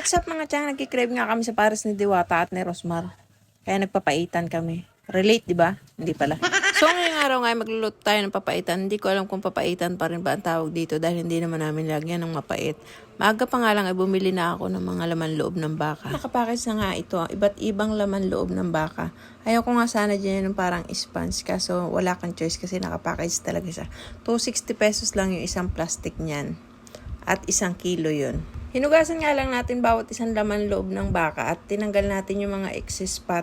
What's up mga tiyang? Nagkikrave nga kami sa pares ni Diwata at ni Rosmar. Kaya nagpapaitan kami. Relate, di ba? Hindi pala. So ngayong araw nga ay magluluto tayo ng papaitan. Hindi ko alam kung papaitan pa rin ba ang tawag dito dahil hindi naman namin lagyan ng mapait. Maaga pa nga lang ay bumili na ako ng mga laman loob ng baka. Nakapakis na nga ito. Iba't ibang laman loob ng baka. Ayaw ko nga sana dyan yung parang sponge kaso wala kang choice kasi nakapakis talaga siya. 260 pesos lang yung isang plastic niyan at isang kilo yun. Hinugasan nga lang natin bawat isang laman loob ng baka at tinanggal natin yung mga excess fat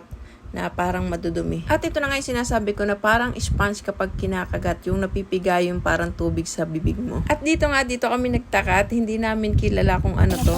na parang madudumi. At ito na nga yung sinasabi ko na parang sponge kapag kinakagat, yung napipiga yung parang tubig sa bibig mo. At dito nga, dito kami nagtaka at hindi namin kilala kung ano to.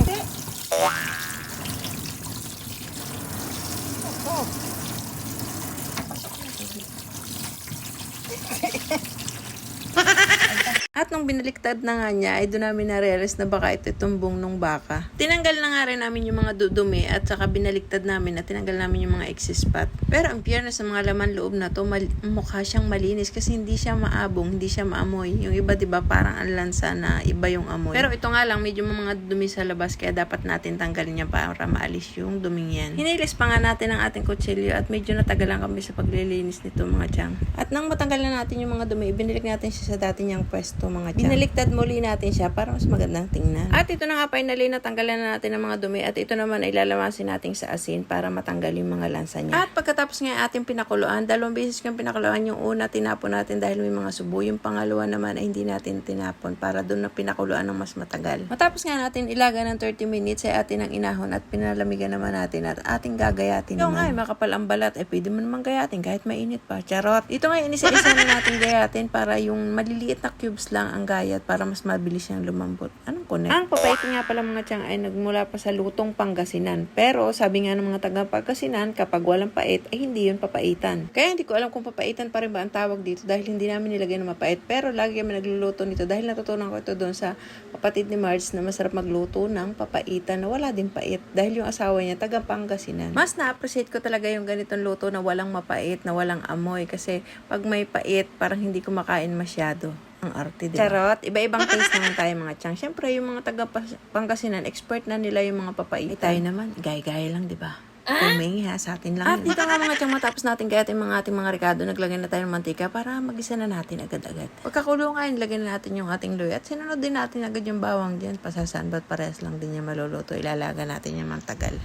At nung binaliktad na nga niya, ay doon namin na-realize na baka ito tumbong nung baka. Tinanggal na nga rin namin yung mga dudumi at saka binaliktad namin at tinanggal namin yung mga excess fat. Pero ang fairness sa mga laman loob na to, mal- mukha siyang malinis kasi hindi siya maabong, hindi siya maamoy. Yung iba, di ba parang ang na iba yung amoy. Pero ito nga lang, medyo mga dumi sa labas kaya dapat natin tanggalin niya para maalis yung duming yan. Hinilis pa nga natin ang ating kutsilyo at medyo natagalan kami sa paglilinis nito mga chang. At nang matanggal na natin yung mga dumi, ibinilik natin siya sa dati niyang pwesto mga chang. Binaliktad muli natin siya para mas magandang tingnan. At ito na nga finally, natanggalan na natin ang mga dumi at ito naman ay lalamasin natin sa asin para matanggal yung mga lansa niya. At pagkatapos nga ating pinakuluan, dalawang beses kang pinakuluan yung una tinapon natin dahil may mga subo. Yung pangalawa naman ay hindi natin tinapon para doon na pinakuluan ng mas matagal. Matapos nga natin ilaga ng 30 minutes ay atin ang inahon at pinalamigan naman natin at ating gagayatin Yung naman. Yung nga, makapal ang balat, eh pwede mo naman gayatin kahit mainit pa. Charot. Ito nga, inisa-isa na natin gayatin para yung maliliit na cubes lang ang gayat para mas mabilis siyang lumambot. Anong connect? Ang papait nga pala mga tiyang ay nagmula pa sa lutong Pangasinan. Pero sabi nga ng mga taga Pangasinan, kapag walang pait ay hindi yun papaitan. Kaya hindi ko alam kung papaitan pa rin ba ang tawag dito dahil hindi namin nilagay ng mapait. Pero lagi kami nagluluto nito dahil natutunan ko ito doon sa kapatid ni Marge na masarap magluto ng papaitan na wala din pait dahil yung asawa niya taga Pangasinan. Mas na-appreciate ko talaga yung ganitong luto na walang mapait, na walang amoy kasi pag may pait parang hindi ko makain masyado ang arte, di ba? Charot. Iba-ibang taste naman tayo mga chang. Siyempre, yung mga taga Pangasinan, expert na nila yung mga papaitan. Eh, tayo naman, gaya-gaya lang, di ba? Kumingi ha, sa atin lang. At dito nga mga chang matapos natin gayatin mga ating mga ricado, naglagay na tayo ng mantika para magisa na natin agad-agad. Pagkakulo nga, nilagay na natin yung ating luya at sinunod din natin agad yung bawang dyan. Pasasaan ba't parehas lang din niya maluluto. Ilalaga natin yung mantagal.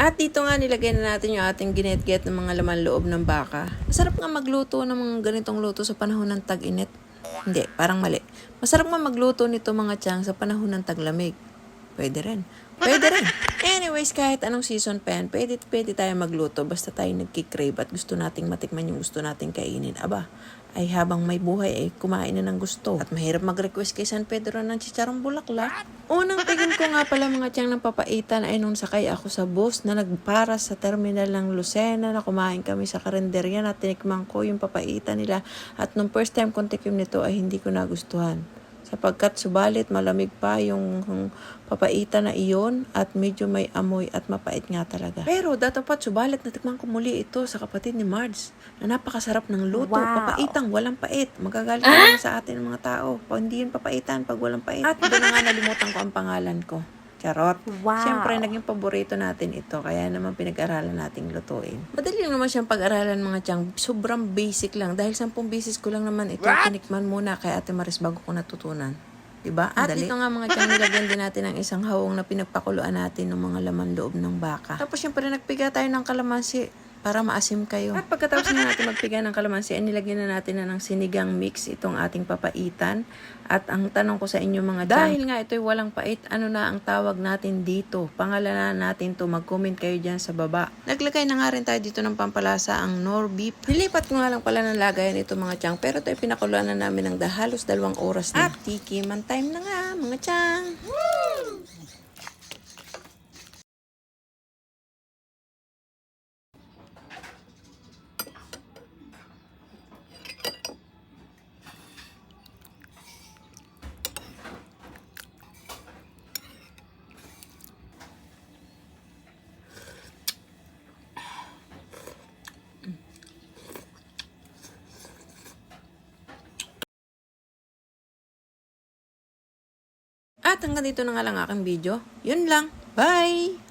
At dito nga nilagay na natin yung ating ginetget ng mga laman loob ng baka. Masarap nga magluto ng mga ganitong luto sa panahon ng tag-init. Hindi, parang mali. Masarap nga magluto nito mga tiyang sa panahon ng taglamig. Pwede rin. Pwede rin. Anyways, kahit anong season pa yan, pwede, pwede tayo magluto basta tayo nagkikrave at gusto nating matikman yung gusto nating kainin. Aba, ay habang may buhay ay kumain na ng gusto. At mahirap mag-request kay San Pedro ng chicharong bulaklak. Unang tingin ko nga pala mga tiyang ng papaitan ay nung sakay ako sa bus na nagpara sa terminal ng Lucena na kumain kami sa karinderya na tinikman ko yung papaitan nila. At nung first time kong tikim nito ay hindi ko nagustuhan sapagkat subalit malamig pa yung, yung papaitan na iyon at medyo may amoy at mapait nga talaga. Pero datapat subalit natikman ko muli ito sa kapatid ni Marge na napakasarap ng luto. Wow. Papaitang walang pait. Magagalit ah? sa atin ng mga tao. Pag hindi yun papaitan pag walang pait. At doon na nga nalimutan ko ang pangalan ko. Charot. Wow. Siyempre, naging paborito natin ito. Kaya naman pinag-aralan nating lutuin. Madali lang naman siyang pag-aralan mga tiyang. Sobrang basic lang. Dahil sampung beses ko lang naman ito. Tinikman muna kay Ate Maris bago ko natutunan. Diba? At dito nga mga tiyang nilagyan din natin ng isang hawong na pinagpakuluan natin ng mga laman loob ng baka. Tapos siyempre nagpiga tayo ng kalamansi para maasim kayo. At pagkatapos na natin magpiga ng kalamansi, ay nilagyan na natin na ng sinigang mix itong ating papaitan. At ang tanong ko sa inyo mga dyan, dahil nga ito'y walang pait, ano na ang tawag natin dito? Pangalanan natin to mag-comment kayo dyan sa baba. Naglagay na nga rin tayo dito ng pampalasa ang nor beef. Nilipat ko nga lang pala ng lagayan ito mga tiyang, pero ito'y pinakuluan na namin ng halos dalawang oras na. At tiki man time na nga mga tiyang. At hanggang dito na nga lang aking video. Yun lang. Bye!